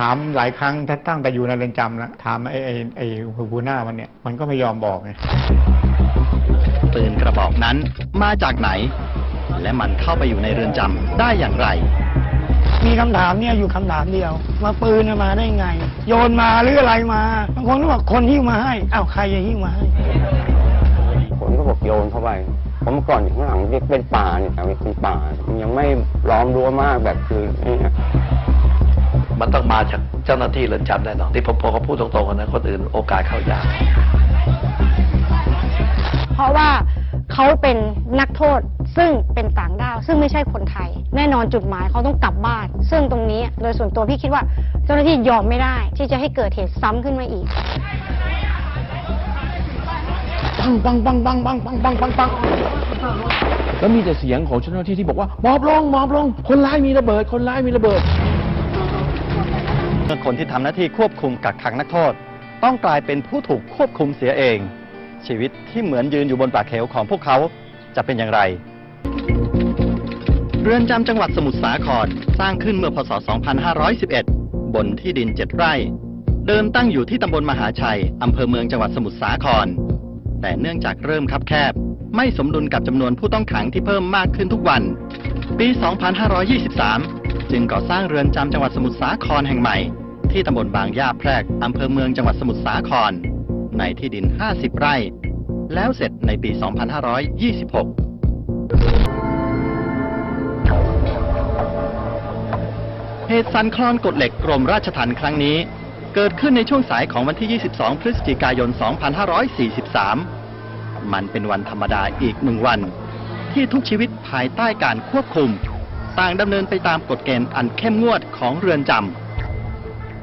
ถามหลายครั้งถ้าตั้งแต่อยู่ในเรือนจำแล้วถามไอ้ไอ้ไอ้หัวหน้ามันเนี่ย มันก็ไม่ยอมบอกไงปืนกระบอกนั้นมาจากไหน และมันเข้าไปอยู่ในเรือนจำได้อย่างไร มีคำถามเนี่ยอยู่คำถามเดียวมาปืนน่ะมาได้ไง โยนมาหรืออะไรมาบางคนก็บอกคนหิ้วมาให้อ้าวใครจะหิ้วมาให้ผมก็บอกโยนเข้าไปเพราะเมื่อก่อนอยู่ข้างหลังเรียกเป็นป่าเนี่ยแต่เป็นป่ามันยังไม่ล้อมรั้วมากแบบคือนี่ฮะ มันต้องมาจากเจ้าหน้าที่เรือนจำแน่นอนที่ผมพอเขาพูดตรงๆกันนะคนอื่นโอกาสเข้ายากเพราะว่าเขาเป็นนักโทษซึ่งเป็นต่างด้าว ซึ่งไม่ใช่คนไทย แน่นอนจุดหมายเขาต้องกลับบ้าน ซึ่งตรงนี้โดยส่วนตัวพี่คิดว่าเจ้าหน้าที่ยอมไม่ได้ ที่จะให้เกิดเหตุซ้ำขึ้นมาอีกปังปังปังปังปังปังปังปังปังแล้วมีแต่เสียงของเจ้าหน้าที่ที่บอกว่าหมอบลงหมอบลง คนร้ายมีระเบิด คนร้ายมีระเบิดเมื่อ คนที่ทำหน้าที่ควบคุมกักขังนักโทษ ต้องกลายเป็นผู้ถูกควบคุมเสียเอง ชีวิตที่เหมือนยืนอยู่บนปากเหวของพวกเขาจะเป็นอย่างไร เรือนจำจังหวัดสมุทรสาครสร้างขึ้นเมื่อพศ 2511 บนที่ดิน 7 ไร่ เดิมตั้งอยู่ที่ตำบลมหาชัยอำเภอเมืองจังหวัดสมุทรสาคร แต่เนื่องจากเริ่มคับแคบ ไม่สมดุลกับจำนวนผู้ต้องขังที่เพิ่มมากขึ้นทุกวัน ปี 2523 จึงก่อสร้างเรือนจำจังหวัดสมุทรสาครแห่งใหม่ ที่ตำบลบางย่าแพรกอำเภอเมืองจังหวัดสมุทรสาคร ในที่ดิน 50 ไร่ แล้วเสร็จในปี 2526 เหตุสันคลอนกฎเหล็กกรมราชทัณฑ์ครั้งนี้ เกิดขึ้นในช่วงสายของวันที่ 22 พฤศจิกายน 2543 มันเป็นวันธรรมดาอีกหนึ่งวัน ที่ทุกชีวิตภายใต้การควบคุม ต่างดำเนินไปตามกฎเกณฑ์อันเข้มงวดของเรือนจำ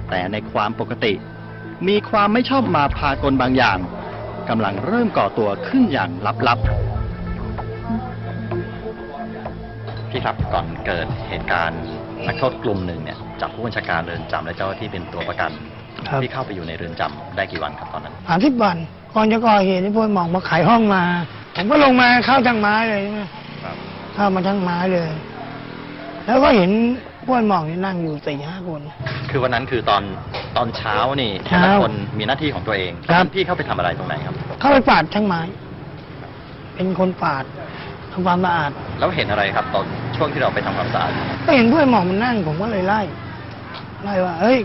แต่ในความปกติ มีความไม่ชอบมาพากลบางอย่างกำลังเริ่มก่อตัวขึ้นอย่างลับๆ พี่ครับก่อนเกิดเหตุการณ์นักโทษกลุ่มหนึ่งเนี่ยจับผู้บัญชาการเรือนจำและเจ้าหน้าที่เป็นตัวประกันครับที่เข้าไปอยู่ในเรือนจำได้กี่วันครับตอนนั้นสามสิบวันก่อนจะก่อเหตุที่พวกหมองมาขายห้องมา ผมก็ลงมาเข้าทางไม้เลยใช่ไหมเข้ามาทางไม้เลย แล้วก็เห็นพวกหมองนี่นั่งอยู่สี่ห้าคน คือวันนั้นคือตอนตอนเช้านี่แต่เช้าละคนมีหน้าที่ของตัวเองครับ พี่เข้าไปทำอะไรตรงไหนครับ เข้าไปปาดช่างไม้ เป็นคนปาดทำความสะอาดแล้วเห็นอะไรครับ ตอนช่วงที่เราไปทำความสะอาดก็เห็นด้วยหมองมันนั่งผมก็เลยไล่ไล่ว่าเอ้ย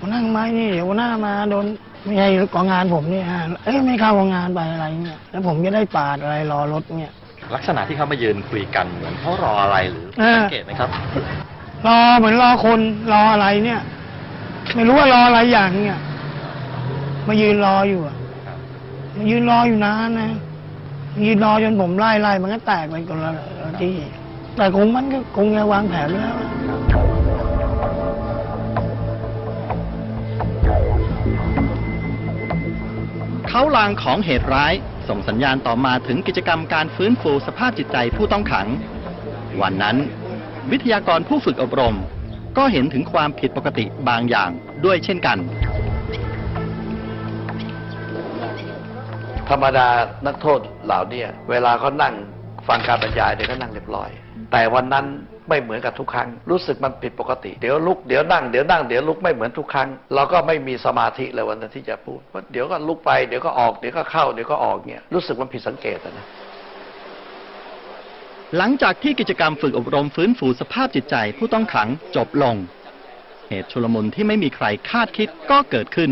มานั่งไม้นี่เดี๋ยวหัวหน้ามาโดนไม่ใช่ของงานผมเนี่ยฮะเอ้ยไม่เข้าของงานไปอะไรเนี่ยแล้วผมจะได้ปาดอะไรรอรถเนี่ย ลักษณะที่เขามายืนคุยกันเหมือนเขารออะไรหรือเออ สังเกตไหมครับ รอเหมือนรอคนรออะไรเนี่ย ไม่รู้ว่ารออะไรอย่างเนี่ยมายืนรออยู่อะมายืนรออยู่นานนะ ยืนรอจนผมไล่ไล่มันก็แตกไปคนละที่แต่คงมันก็คงจะวางแผนไว้แล้วเขาลางของเหตุร้าย ส่งสัญญาณต่อมาถึงกิจกรรมการฟื้นฟูสภาพจิตใจผู้ต้องขัง วันนั้น วิทยากรผู้ฝึกอบรม ก็เห็นถึงความผิดปกติบางอย่างด้วยเช่นกัน ธรรมดานักโทษเหล่านี้เวลาเขานั่งฟังการบรรยายเนี่ยวก็นั่งเรียบร้อย แต่วันนั้นไม่เหมือนกับทุกครั้ง รู้สึกมันผิดปกติ เดี๋ยวลุกเดี๋ยวนั่งเดี๋ยวนั่งเดี๋ยวลุกไม่เหมือนทุกครั้ง เราก็ไม่มีสมาธิเลยวันนั้นที่จะพูดเพราะเดี๋ยวก็ลุกไปเดี๋ยวก็ออกเดี๋ยวก็เข้าเดี๋ยวก็ออกเนี่ยรู้สึกมันผิดสังเกตนะ หลังจากที่กิจกรรมฝึกอบรมฟื้นฟูสภาพจิตใจผู้ต้องขังจบลง เหตุชุลมุนที่ไม่มีใครคาดคิดก็เกิดขึ้น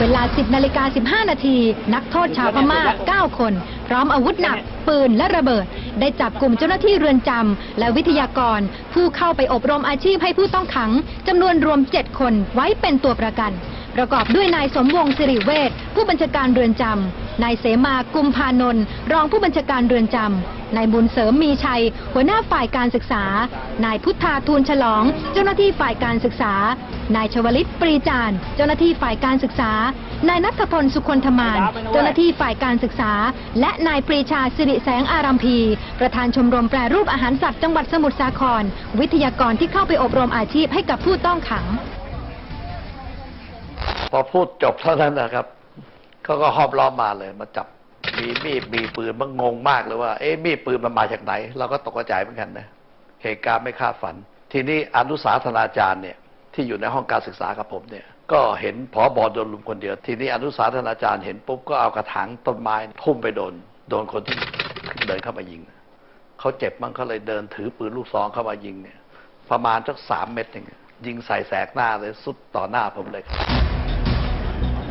เวลา 10นาฬิกา15 นาที นักโทษชาวพม่า 9 คน พร้อมอาวุธหนัก ปืนและระเบิด ได้จับกลุ่มเจ้าหน้าที่เรือนจำและวิทยากร ผู้เข้าไปอบรมอาชีพให้ผู้ต้องขังจำนวนรวม 7 คนไว้เป็นตัวประกัน ประกอบด้วยนายสมวงศ์สิริเวชผู้บัญชาการเรือนจำ นายเสมากุมพานนท์รองผู้บัญชาการเรือนจำนายบุญเสริมมีชัย หัวหน้าฝ่ายการศึกษา นายพุทธาทูลฉลอง เจ้าหน้าที่ฝ่ายการศึกษา นายชวลิตปรีจานเจ้าหน้าที่ฝ่ายการศึกษา นายนัทพลสุคนธมาน เจ้าหน้าที่ฝ่ายการศึกษา และนายปรีชาสิริแสงอารัมพี ประธานชมรมแปรรูปอาหารสัตว์จังหวัดสมุทรสาคร วิทยากรที่เข้าไปอบรมอาชีพให้กับผู้ต้องขัง พอพูดจบเท่านั้นนะครับ เขาก็หอบล้อมมาเลย มาจับมีมีดมีปืนมันงงมากเลยว่าเอ๊ะมีดปืนมันมาจากไหน เราก็ตกใจเหมือนกันนะเหตุการณ์ไม่คาดฝัน ทีนี้อนุสาธนาจารย์เนี่ยที่อยู่ในห้องการศึกษากับผมเนี่ย ก็เห็นผอบอโดนลุมคนเดียว ทีนี้อนุสาธนาจารย์เห็นปุ๊บก็เอากระถางต้นไม้ทุ่มไปโดน โดนคนที่เดินเข้ามายิงเขาเจ็บมั้งเขาเลยเดินถือปืนลูกซองเข้ามายิงเนี่ย ประมาณสักสามเม็ดอย่างเงี้ยยิงใส่แสกหน้าเลยสุดต่อหน้าผมเลย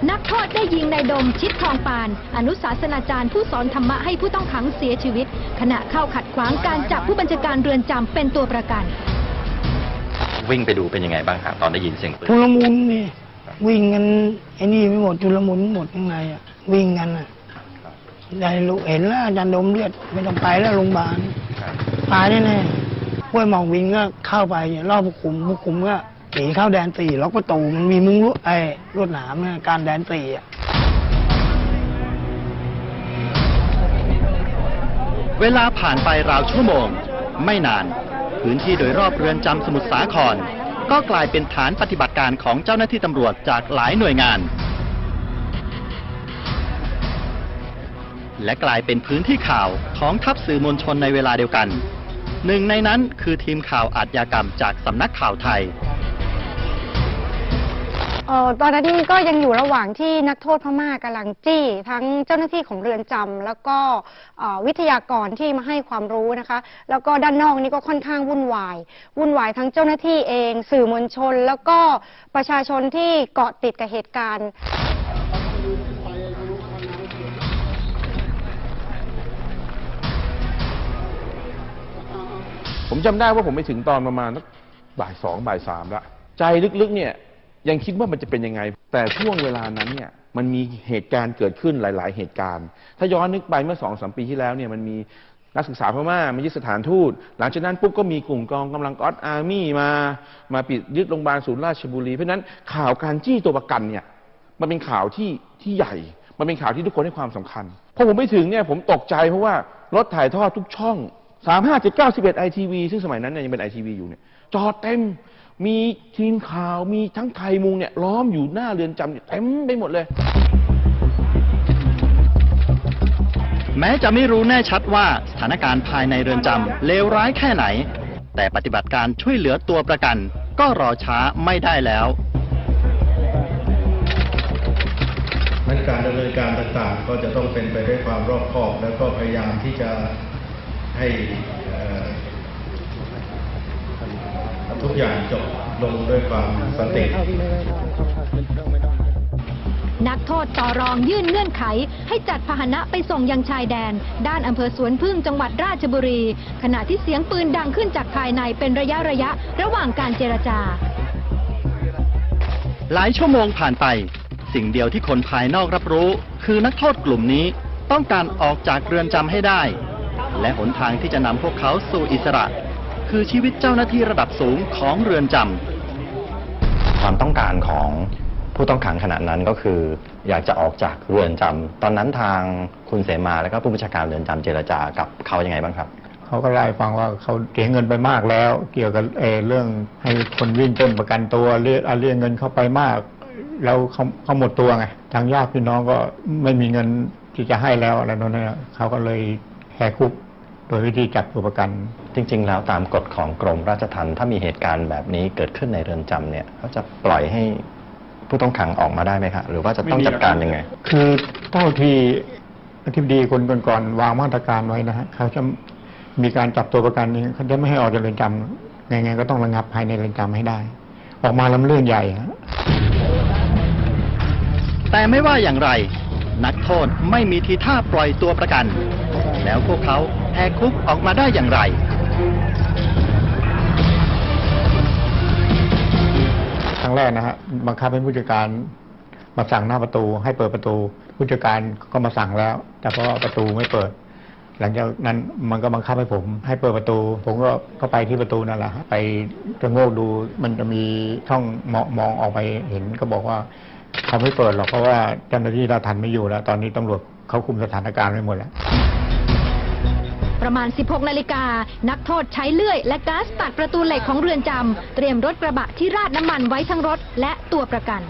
นักโทษได้ยิงนายดมชิดทองปาน อนุศาสนาจารย์ผู้สอนธรรมะให้ผู้ต้องขังเสียชีวิต ขณะเข้าขัดขวางการจับผู้บัญชาการเรือนจำเป็นตัวประกัน วิ่งไปดูเป็นยังไงบ้างฮะตอนได้ยินเสียงปืนชุลมุนนี่วิ่งกันไอ้นี่ไม่หมดชุลมุนหมดข้างในอะวิ่งกันอะได้รู้เห็นแล้วอาจารย์ดมเลือดไม่ต้องไปแล้วโรงพยาบาลตายแน่ๆห้วยหมองวิงก็เข้าไปเนี่ยรอบผู้คุมผู้คุมก็ หนีเข้าแดนสี่ล็อกประตูมันมีมุ้งลวดไอ้ลวดหนามเนี่ยการแดนสี่อะเวลาผ่านไปราวชั่วโมง ไม่นาน พื้นที่โดยรอบเรือนจำสมุทรสาคร ก็กลายเป็นฐานปฏิบัติการของเจ้าหน้าที่ตำรวจจากหลายหน่วยงาน และกลายเป็นพื้นที่ข่าวของทัพสื่อมวลชนในเวลาเดียวกัน หนึ่งในนั้นคือทีมข่าวอาชญากรรมจากสำนักข่าวไทย อ่อตอนนั้นก็ยังอยู่ระหว่างที่นักโทษพม่ากำลังจี้ ทั้งเจ้าหน้าที่ของเรือนจำแล้วก็เอ่อวิทยากรที่มาให้ความรู้นะคะ แล้วก็ด้านนอกนี่ก็ค่อนข้างวุ่นวาย วุ่นวายทั้งเจ้าหน้าที่เอง สื่อมวลชน แล้วก็ประชาชนที่เกาะติดกับเหตุการณ์ ผมจำได้ว่าผมไปถึงตอนประมาณสักบ่ายสองบ่ายสามละใจลึกๆเนี่ย ยังคิดว่ามันจะเป็นยังไง แต่ช่วงเวลานั้นเนี่ยมันมีเหตุการณ์เกิดขึ้นหลาย ๆ เหตุการณ์ ถ้าย้อนนึกไปเมื่อสองสามปีที่แล้วเนี่ยมันมีนักศึกษาพม่ามายึดสถานทูต หลังจากนั้นปุ๊บก็มีกลุ่มกองกำลังออสอาร์มี่มามาปิดยึดโรงพยาบาลศูนย์ราชบุรี เพราะนั้นข่าวการจี้ตัวประกันเนี่ยมันเป็นข่าวที่ที่ใหญ่ มันเป็นข่าวที่ทุกคนให้ความสำคัญพอผมไปถึงเนี่ยผมตกใจเพราะว่ารถถ่ายทอดทุกช่องสามห้าเจ็ดเก้าสิบเอ็ดไอทีวีซึ่งสมัยนั้นเนี่ยยังเป็นไอทีวีอยู่เนี่ยจอดเต็ม มีทีมข่าวมีทั้งไทยมุงเนี่ยล้อมอยู่หน้าเรือนจำเนี่ยเต็มไปหมดเลย แม้จะไม่รู้แน่ชัดว่าสถานการณ์ภายในเรือนจำเลวร้ายแค่ไหน แต่ปฏิบัติการช่วยเหลือตัวประกัน ก็รอช้าไม่ได้แล้วนั้นการดำเนินการต่างๆ ก็จะต้องเป็นไปด้วยความรอบคอบ แล้วก็พยายามที่จะให้เอ่อ ทุกอย่างจบลงด้วยความสันติ นักโทษต่อรองยื่นเงื่อนไข ให้จัดพาหนะไปส่งยังชายแดน ด้านอำเภอสวนพึ่งจังหวัดราชบุรี ขณะที่เสียงปืนดังขึ้นจากภายในเป็นระยะระยะ ระหว่างการเจรจา หลายชั่วโมงผ่านไป สิ่งเดียวที่คนภายนอกรับรู้ คือนักโทษกลุ่มนี้ต้องการออกจากเรือนจำให้ได้ และหนทางที่จะนำพวกเขาสู่อิสระ คือชีวิตเจ้าหน้าที่ระดับสูงของเรือนจำความต้องการของผู้ต้องขังขณะนั้นก็คือ อยากจะออกจากเรือนจำตอนนั้นทางคุณเสมาแล้วก็ผู้บัญชาการเรือนจำเจรจากับเขายังไงบ้างครับเขาก็เล่าให้ฟังว่าเขาเสียเงินไปมากแล้ว เกี่ยวกับเออเรื่องให้คนวิ่งเต้นประกันตัวเรียกเอาเรียกเงินเข้าไปมากแล้วเขาเขาหมดตัวไงทางญาติพี่น้องก็ไม่มีเงินที่จะให้แล้วอะไรนั่นนะเขาก็เลยแหกคุก โดยวิธีจับตัวประกัน จริง ๆ แล้วตามกฎของกรมราชทัณฑ์ถ้ามีเหตุการณ์แบบนี้เกิดขึ้นในเรือนจำเนี่ยเขาจะปล่อยให้ผู้ต้องขังออกมาได้ไหมครับหรือว่าจะต้องจัดการยังไง คือเท่าที่อธิบดีคนก่อนๆวางมาตรการไว้นะฮะเขาจะมีการจับตัวประกันนี้เขาจะไม่ให้ออกจากเรือนจำไงๆก็ต้องระงับภายในเรือนจำให้ได้ ออกมาลำเรื่องใหญ่ฮะ แต่ไม่ว่าอย่างไร นักโทษไม่มีทีท่าปล่อยตัวประกัน แล้วพวกเขา แหกคุกออกมาได้อย่างไร ครั้งแรกนะฮะบังคับให้ผู้จัดการมาสั่งหน้าประตูให้เปิดประตู ผู้จัดการก็มาสั่งแล้ว แต่เพราะประตูไม่เปิด หลังจากนั้นมันก็บังคับให้ผม ให้เปิดประตู ผมก็ก็ไปที่ประตูนั่นแหละไปจะโงกดูมันจะมีช่องมองมองออกไปเห็นก็บอกว่าเขาไม่เปิดหรอกเพราะว่าเจ้าหน้าที่ราทันไม่อยู่แล้ว ตอนนี้ตำรวจเขาคุมสถานการณ์ไว้หมดแล้ว ประมาณ 16 นาฬิกา นักโทษใช้เลื่อย และก๊าซตัดประตูเหล็กของเรือนจำ เตรียมรถกระบะที่ราดน้ำมันไว้ทั้งรถและตัวประกัน